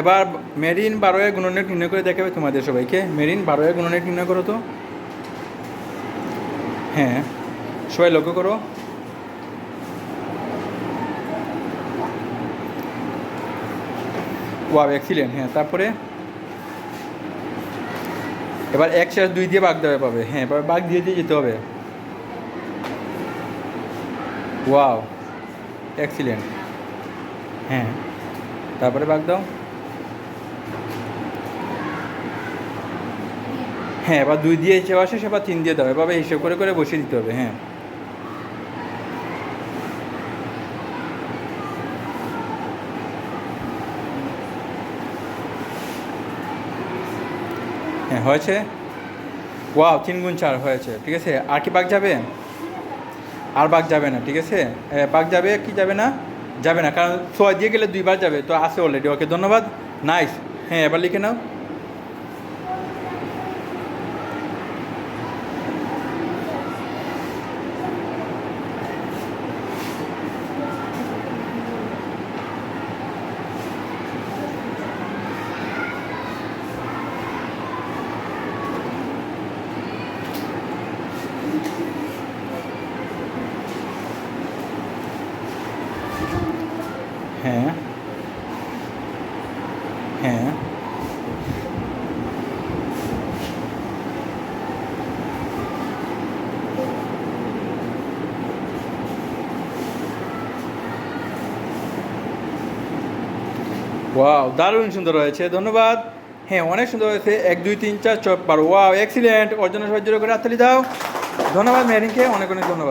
এবার মেরিন বারোয়ের গুণনের নির্ণয় করে দেখাবে তোমাদের সবাইকে। মেরিন বারোয়ের গুণনের নির্ণয় করো তো। হ্যাঁ সবাই লক্ষ্য করো। ওয়াও এক্সিলেন্ট হ্যাঁ তারপরে এবার এক শেষ দুই দিয়ে বাঘ দেওয়া পাবে। হ্যাঁ এবার বাঘ দিয়ে দিয়ে যেতে হবে। ওয়াও এক্সিলেন্ট হ্যাঁ তারপরে বাঘ দাও। হ্যাঁ এবার দুই দিয়ে হিসেবে আসে সেবার তিন দিয়ে দাও। এভাবে হিসেব করে করে বসিয়ে দিতে হবে হ্যাঁ। হ্যাঁ হয়েছে? ওয়াও, তিন গুণ চার হয়েছে, ঠিক আছে? আর কি বাঘ যাবে? আর বাঘ যাবে না, ঠিক আছে? বাঘ যাবে কি যাবে না? যাবে না, কারণ ছয় দিয়ে গেলে দুইবার যাবে, তো আছে অলরেডি ওকে, ধন্যবাদ। নাইস হ্যাঁ এবার লিখে নাও। হ্যাঁ। হ্যাঁ। ওয়াও দারুণ সুন্দর হয়েছে, ধন্যবাদ। হ্যাঁ অনেক সুন্দর হয়েছে, এক, দুই, তিন, চার চপ বারো ওয়াও এক্সিলেন্ট ওর জন্য সহ্য করে হাততালি দাও। ধন্যবাদ মেরিনকে অনেক অনেক ধন্যবাদ।